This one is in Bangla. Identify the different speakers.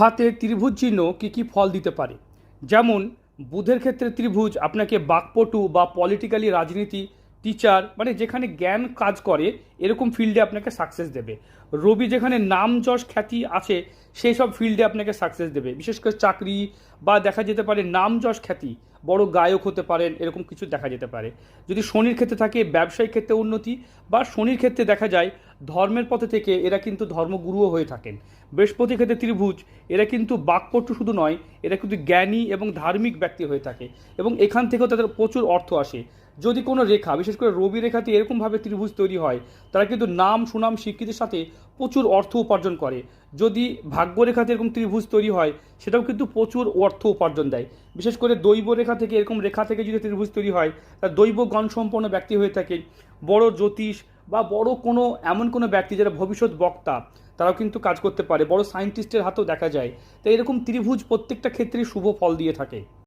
Speaker 1: হাতে ত্রিভুজ চিহ্ন কী কী ফল দিতে পারে? যেমন, বুধের ক্ষেত্রে ত্রিভুজ আপনাকে বাকপটু বা পলিটিক্যালি রাজনীতি টিচার মানে যেখানে জ্ঞান কাজ করে, এরকম ফিল্ডে আপনাকে সাকসেস দেবে। রবি যেখানে নাম যশ খ্যাতি আছে, সেই সব ফিল্ডে আপনাকে সাকসেস দেবে। বিশেষ করে চাকরি বা দেখা যেতে পারে নাম যশ খ্যাতি, বড় গায়ক হতে পারেন, এরকম কিছু দেখা যেতে পারে। যদি শনির ক্ষেত্রে থাকে, ব্যবসায়িক ক্ষেত্রে উন্নতি বা শনির ক্ষেত্রে দেখা যায় ধর্মের পথে থেকে এরা কিন্তু ধর্মগুরুও হয়ে থাকেন। বৃহস্পতি ক্ষেত্রে ত্রিভুজ, এরা কিন্তু বাকপটু শুধু নয়, এরা কিন্তু জ্ঞানী এবং ধার্মিক ব্যক্তি হয়ে থাকে এবং এখান থেকেও তাদের প্রচুর অর্থ আসে। যদি কোনো রেখা, বিশেষ করে রবি রেখাতে এরকমভাবে ত্রিভুজ তৈরি হয়, তারা কিন্তু নাম, সুনাম, স্বীকৃতির সাথে প্রচুর অর্থ উপার্জন করে। যদি ভাগ্যরেখাতে এরকম ত্রিভুজ তৈরি হয়, সেটাও কিন্তু প্রচুর অর্থ উপার্জন দেয়। বিশেষ করে দৈব রেখা থেকে এরকম রেখা থেকে যদি ত্রিভুজ তৈরি হয় তা দৈব গণসম্পন্ন ব্যক্তি হয়ে থাকে। বড় জ্যোতিষ বা বড় কোনো, এমন কোনো ব্যক্তি যারা ভবিষ্যৎ বক্তা, তারাও কিন্তু কাজ করতে পারে। বড় সায়েন্টিস্টের হাতেও দেখা যায়। তাই এরকম ত্রিভুজ প্রত্যেকটা ক্ষেত্রেই শুভ ফল দিয়ে থাকে।